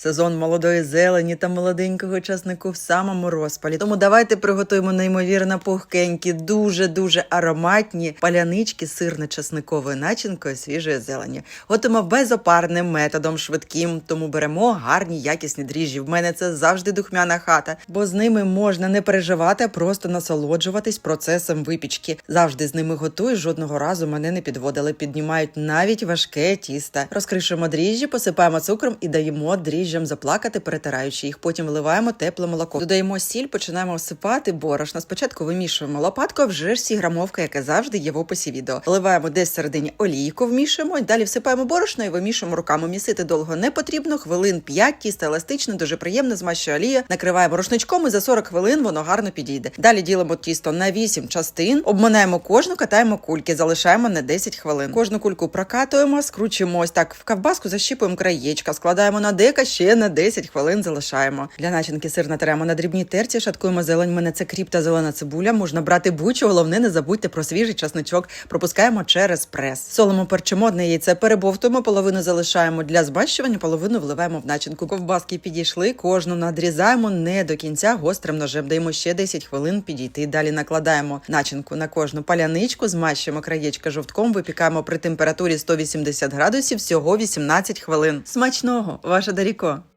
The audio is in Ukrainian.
Сезон молодої зелені та молоденького часнику в самому розпалі. Тому давайте приготуємо неймовірно пухкенькі, дуже дуже ароматні палянички сирно-часниковою начинкою свіжої зелені. Готуємо безопарним методом, швидким. Тому беремо гарні якісні дріжджі. В мене це завжди духмяна хата, бо з ними можна не переживати, а просто насолоджуватись процесом випічки. Завжди з ними готую. Жодного разу мене не підводили. Піднімають навіть важке тісто. Розкришуємо дріжджі, посипаємо цукром і даємо дріжджам заплакати, перетираючи їх. Потім вливаємо тепле молоко. Додаємо сіль, починаємо осипати борошно. Спочатку вимішуємо лопаткою, вже ж грамовка, яка завжди є в описі відео. Вливаємо десь всередині олійку, вмішуємо. Далі всипаємо борошно і вимішуємо руками. Місити довго не потрібно. Хвилин 5, тісто еластичне, дуже приємно, змащує олія. Накриваємо рушничком і за 40 хвилин воно гарно підійде. Далі ділимо тісто на 8 частин, обминаємо кожну, катаємо кульки, залишаємо на 10 хвилин. Кожну кульку прокатуємо, скручуємо ось так в ковбаску, защіпуємо краєчка, складаємо на дека, ще на 10 хвилин залишаємо. Для начинки сир натеремо на дрібній терці, шаткуємо зелень. Мене це кріп та зелена цибуля. Можна брати будь-що, головне не забудьте про свіжий часничок. Пропускаємо через прес. Солимо перчимо одне яйце, перебовтуємо, половину залишаємо для збащування, половину вливаємо в начинку. Ковбаски підійшли, кожну надрізаємо не до кінця гострим ножем. Даємо ще 10 хвилин підійти. Далі накладаємо начинку на кожну паляничку, змащуємо краєчка жовтком, випікаємо при температурі 180 градусів всього 18 хвилин. Смачного, ваша Даріко! Швидко.